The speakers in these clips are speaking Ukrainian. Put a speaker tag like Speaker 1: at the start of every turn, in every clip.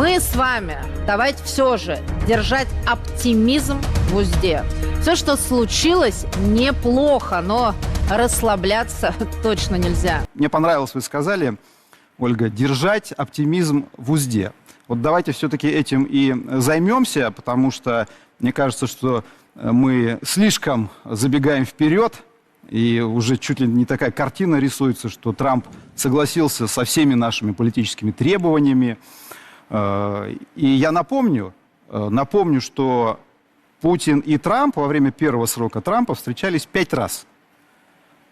Speaker 1: Мы с вами давайте все же держать оптимизм в узде. Все, что случилось, неплохо, но расслабляться точно нельзя.
Speaker 2: Мне понравилось, вы сказали, Ольга, держать оптимизм в узде. Вот давайте все-таки этим и займемся, потому что мне кажется, что э, мы слишком забегаем вперед, и уже чуть ли не такая картина рисуется, что Трамп согласился со всеми нашими политическими требованиями. Э, И я напомню, э, напомню, что Путин и Трамп во время первого срока Трампа встречались пять раз.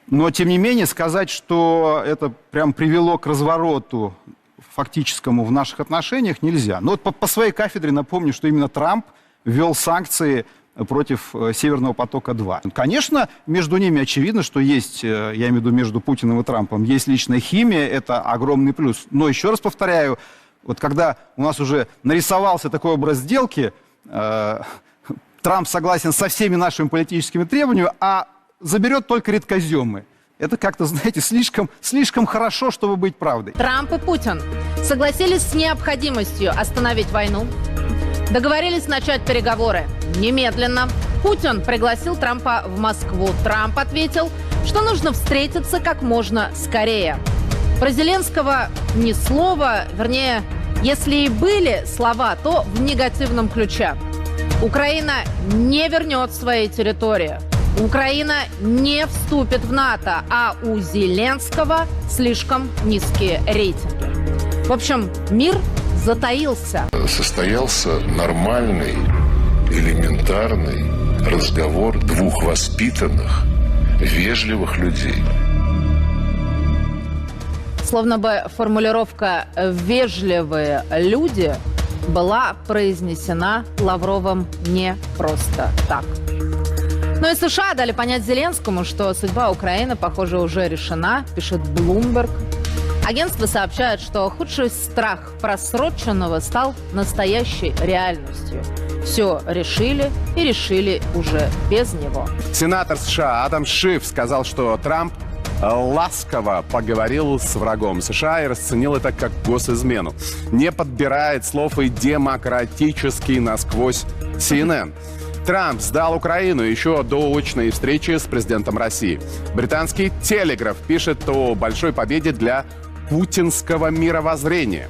Speaker 2: Но, тем не менее, сказать, что это прям привело к развороту фактическому в наших отношениях нельзя. Но вот по, по своей кафедре напомню, что именно Трамп ввел санкции против э, Северного потока-2. Конечно, между ними очевидно, что есть, я имею в виду между Путиным и Трампом, есть личная химия, это огромный плюс. Но еще раз повторяю, вот когда у нас уже нарисовался такой образ сделки, э, Трамп согласен со всеми нашими политическими требованиями, а заберет только редкоземы. Это как-то, знаете, слишком, слишком хорошо, чтобы быть правдой.
Speaker 1: Трамп и Путин согласились с необходимостью остановить войну, договорились начать переговоры немедленно. Путин пригласил Трампа в Москву. Трамп ответил, что нужно встретиться как можно скорее. Про Зеленского ни слова, вернее, если и были слова, то в негативном ключе. Украина не вернет свои территории. Украина не вступит в НАТО, а у Зеленского слишком низкие рейтинги. В общем, мир затаился.
Speaker 3: состоялся нормальный, элементарный разговор двух воспитанных, вежливых людей.
Speaker 1: Словно бы формулировка «вежливые люди» была произнесена Лавровым не просто так. Но и США дали понять Зеленскому, что судьба Украины, похоже, уже решена, пишет Bloomberg. Агентство сообщает, что худший страх просроченного стал настоящей реальностью. Все решили и решили уже без него.
Speaker 4: Сенатор США Адам Шиф сказал, что Трамп ласково поговорил с врагом США и расценил это как госизмену. Не подбирает слов и демократический насквозь CNN. Трамп сдал Украину еще до очной встречи с президентом России. Британский телеграф пишет о большой победе для путинского мировоззрения.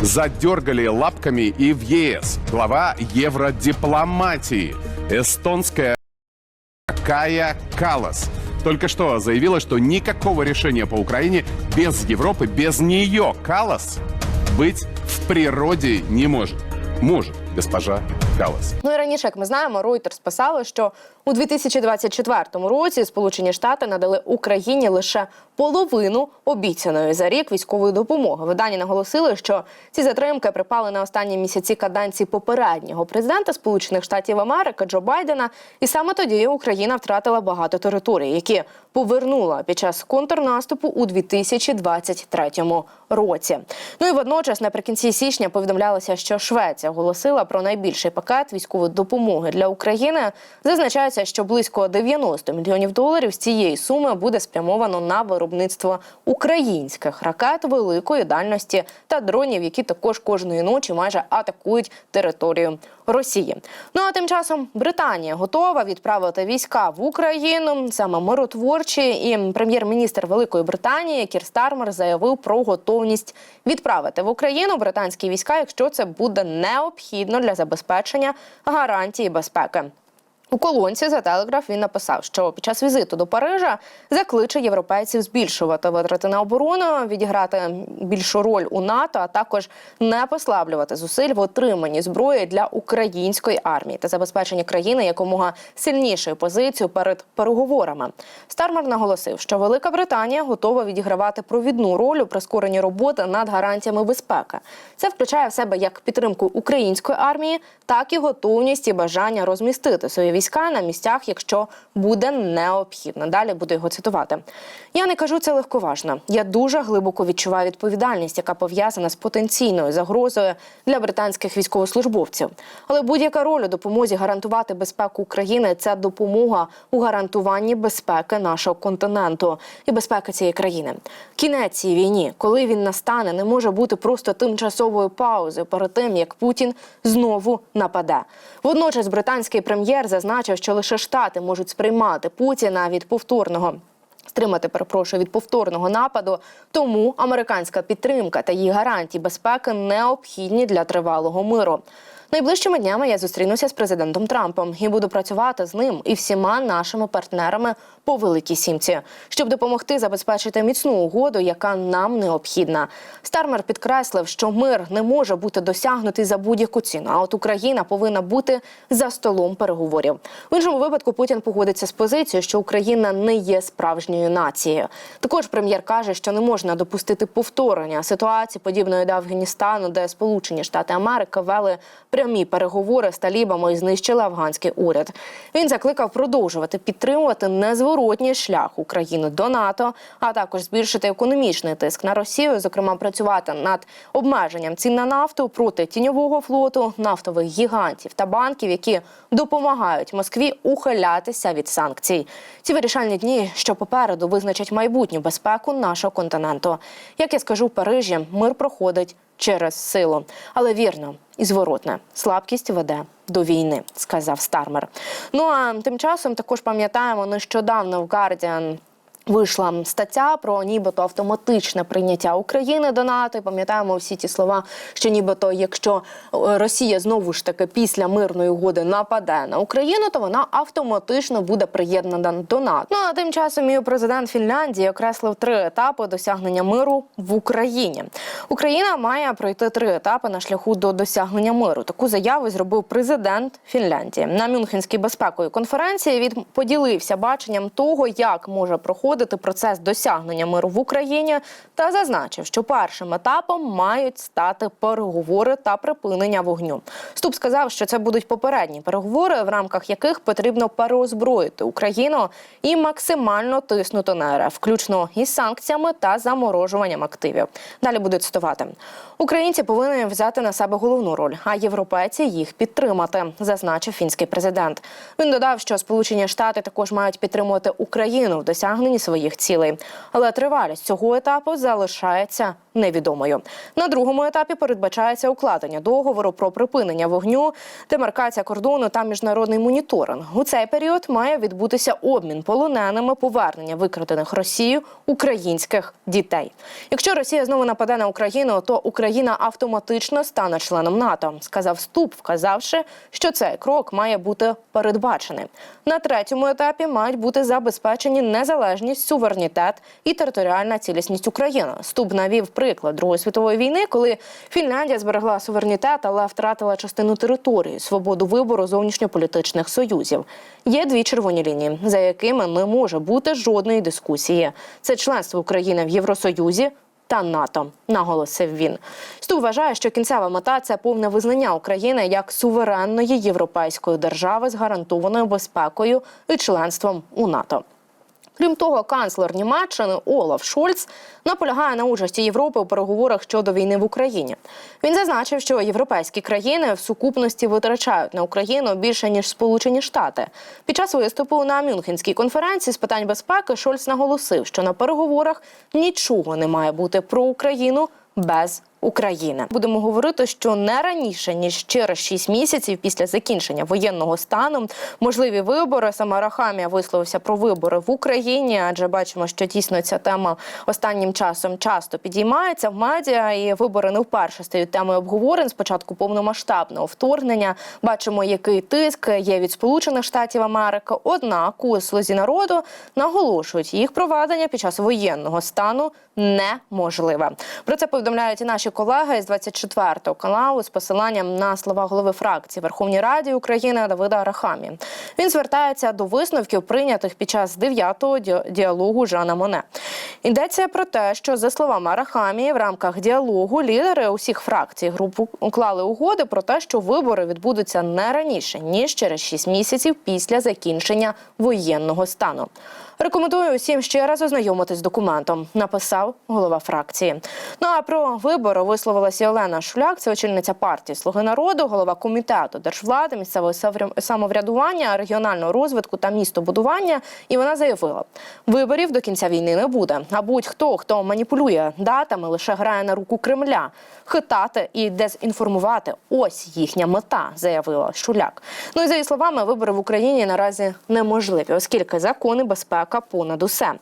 Speaker 4: Задергали лапками и в ЕС. Глава евродипломатии. Эстонская Кая Калас только что заявила, что никакого решения по Украине без Европы, без нее Калас быть в природе не может. Может, госпожа Калас.
Speaker 5: Ну і раніше, як ми знаємо, Reuters писали, що у 2024 році Сполучені Штати надали Україні лише половину обіцяної за рік військової допомоги. Видання наголосили, що ці затримки припали на останні місяці каданції попереднього президента Сполучених Штатів Америки Джо Байдена. І саме тоді Україна втратила багато територій, які повернула під час контрнаступу у 2023 році. Ну і водночас, наприкінці січня, повідомлялося, що Швеція оголосила про найбільший пакет військової допомоги для України. Зазначається, що близько 90 мільйонів доларів з цієї суми буде спрямовано на виробництво українських ракет великої дальності та дронів, які також кожної ночі майже атакують територію Росії. Ну а тим часом Британія готова відправити війська в Україну, саме миротворчі, і прем'єр-міністр Великої Британії Кір Стармер заявив про готовність відправити в Україну британські війська, якщо це буде необхідно для забезпечення гарантії безпеки. У колонці за телеграф він написав, що під час візиту до Парижа закличе європейців збільшувати витрати на оборону, відіграти більшу роль у НАТО, а також не послаблювати зусиль в отриманні зброї для української армії та забезпеченні країни якомога сильнішою позицією перед переговорами. Стармер наголосив, що Велика Британія готова відігравати провідну роль у прискоренні роботи над гарантіями безпеки. Це включає в себе як підтримку української армії, так і готовність і бажання розмістити свої війська на місцях, якщо буде необхідно. Далі буду його цитувати. Я не кажу це легковажно. Я дуже глибоко відчуваю відповідальність, яка пов'язана з потенційною загрозою для британських військовослужбовців. Але будь-яка роль у допомозі гарантувати безпеку України це допомога у гарантуванні безпеки нашого континенту і безпеки цієї країни. Кінець цій війні, коли він настане, не може бути просто тимчасовою паузою перед тим, як Путін знову нападе. Водночас британський прем'єр зазначив, що лише штати можуть сприймати Путіна від повторного. Стримати, перепрошую, від повторного нападу, тому американська підтримка та її гарантії безпеки необхідні для тривалого миру. Найближчими днями я зустрінуся з президентом Трампом і буду працювати з ним і всіма нашими партнерами по великій сімці, щоб допомогти забезпечити міцну угоду, яка нам необхідна. Стармер підкреслив, що мир не може бути досягнутий за будь-яку ціну. А от Україна повинна бути за столом переговорів. В іншому випадку Путін погодиться з позицією, що Україна не є справжньою нацією. Також прем'єр каже, що не можна допустити повторення ситуації, подібної до Афганістану, де Сполучені Штати Америки вели прямі переговори з талібами знищили афганський уряд. Він закликав продовжувати підтримувати незворотній шлях України до НАТО, а також збільшити економічний тиск на Росію, зокрема працювати над обмеженням цін на нафту проти тіньового флоту, нафтових гігантів та банків, які допомагають Москві ухилятися від санкцій. Ці вирішальні дні, що попереду визначать майбутню безпеку нашого континенту. Як я скажу в Парижі, мир проходить через силу, але вірно і зворотне слабкість веде до війни, сказав Стармер. Ну а тим часом також пам'ятаємо нещодавно в Guardian Вийшла стаття про нібито автоматичне прийняття України до НАТО. І Пам'ятаємо всі ті слова, що нібито, якщо е, Росія знову ж таки після мирної угоди нападе на Україну, то вона автоматично буде приєднана до НАТО. Ну а тим часом і президент Фінляндії окреслив три етапи досягнення миру в Україні. Україна має пройти три етапи на шляху до досягнення миру. Таку заяву зробив президент Фінляндії на Мюнхенській безпековій конференції. Він поділився баченням того, як може проходити процес досягнення миру в Україні, та зазначив, що першим етапом мають стати переговори та припинення вогню. Ступ сказав, що це будуть попередні переговори, в рамках яких потрібно переозброїти Україну і максимально тиснути на РФ, включно із санкціями та заморожуванням активів. Далі буду цитувати: Українці повинні взяти на себе головну роль, а європейці їх підтримати, зазначив фінський президент. Він додав, що Сполучені Штати також мають підтримувати Україну в досягненні своїх цілей, але тривалість цього етапу залишається невідомою. На другому етапі передбачається укладення договору про припинення вогню, демаркація кордону та міжнародний моніторинг. У цей період має відбутися обмін полоненими, повернення викрадених Росією українських дітей. Якщо Росія знову нападе на Україну, то Україна автоматично стане членом НАТО, сказав Ступ, вказавши, що цей крок має бути передбачений. На третьому етапі мають бути забезпечені незалежність, суверенітет і територіальна цілісність України. Ступ навів приклад Другої світової війни, коли Фінляндія зберегла суверенітет, але втратила частину території, свободу вибору зовнішньополітичних союзів. Є дві червоні лінії, за якими не може бути жодної дискусії. Це членство України в Євросоюзі. Та НАТО наголосив він. Ступ вважає, що кінцева мета це повне визнання України як суверенної європейської держави з гарантованою безпекою і членством у НАТО. Крім того, канцлер Німеччини Олаф Шольц наполягає на участі Європи у переговорах щодо війни в Україні. Він зазначив, що європейські країни в сукупності витрачають на Україну більше ніж Сполучені Штати. Під час виступу на Мюнхенській конференції з питань безпеки Шольц наголосив, що на переговорах нічого не має бути про Україну без України. Будемо говорити, що не раніше ніж через 6 місяців після закінчення воєнного стану можливі вибори. Саме Рахамія висловився про вибори в Україні, адже бачимо, що дійсно ця тема останнім часом часто підіймається в медіа, і вибори не вперше стають темою обговорень. Спочатку повномасштабного вторгнення. Бачимо, який тиск є від Сполучених Штатів Америки. Однак у слузі народу наголошують їх проведення під час воєнного стану неможливе. Про це повідомляють і наші наші колеги з 24 каналу з посиланням на слова голови фракції Верховній Раді України Давида Арахамі. Він звертається до висновків, прийнятих під час 9-го ді- діалогу Жана Моне. Йдеться про те, що за словами Арахамі, в рамках діалогу лідери усіх фракцій груп уклали угоди про те, що вибори відбудуться не раніше ніж через 6 місяців після закінчення воєнного стану. Рекомендую усім ще раз ознайомитись з документом, написав голова фракції. Ну а про вибори висловилася Олена Шуляк, це очільниця партії Слуги народу, голова комітету держвлади, місцевого самовря- самоврядування, регіонального розвитку та містобудування. І вона заявила: виборів до кінця війни не буде. А будь-хто, хто маніпулює датами, лише грає на руку Кремля. Хитати і дезінформувати ось їхня мета, заявила Шуляк. Ну і за її словами, вибори в Україні наразі неможливі, оскільки закони безпека понад усе.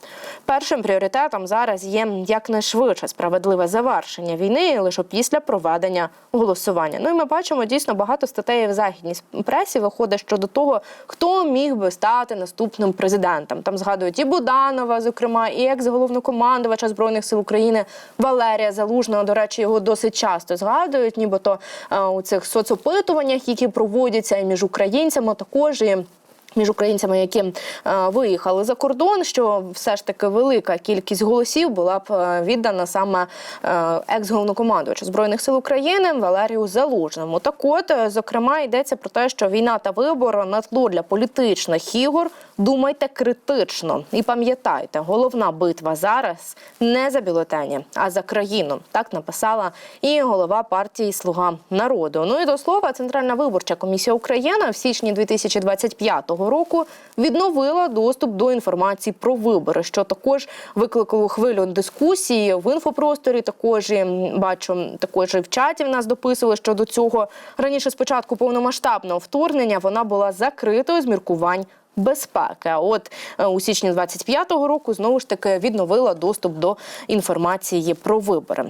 Speaker 5: Першим пріоритетом зараз є якнайшвидше справедливе завершення війни лише після проведення голосування. Ну і ми бачимо дійсно багато статей в західній пресі виходить щодо того, хто міг би стати наступним президентом. Там згадують і Буданова, зокрема, і екс-головнокомандувача збройних сил України Валерія Залужного. До речі, його досить часто згадують, нібито е, у цих соцопитуваннях, які проводяться і між українцями, також і. Між українцями, які е, виїхали за кордон, що все ж таки велика кількість голосів була б е, віддана саме е, екс-головнокомандувачу збройних сил України Валерію Залужному. Так от, зокрема, йдеться про те, що війна та вибори на тло для політичних ігор. Думайте критично і пам'ятайте, головна битва зараз не за бюлетені, а за країну. Так написала і голова партії Слуга народу. Ну і до слова, Центральна виборча комісія України в січні 2025 року відновила доступ до інформації про вибори, що також викликало хвилю дискусії в інфопросторі. Також бачу, також і в чаті в нас дописували щодо цього. Раніше спочатку повномасштабного вторгнення вона була закритою з міркувань. Безпеки, А от е, у січні 25-го року знову ж таки відновила доступ до інформації про вибори.